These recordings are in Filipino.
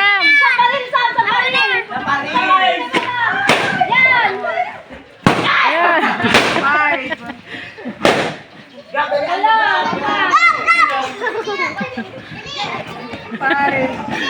Sam! Samparin, Sam! Samparin! Samparin! Yan! Yan! Five! Hello! Five!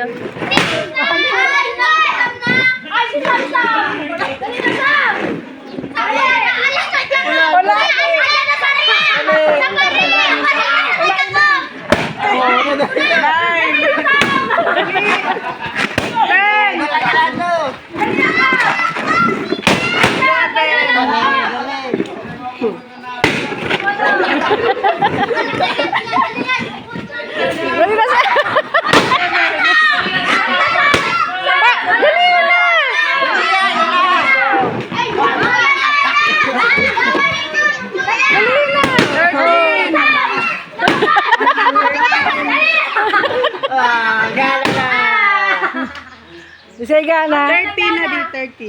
siya. Wala! Wala! Gala na. Isay gana. 30 na di, 30.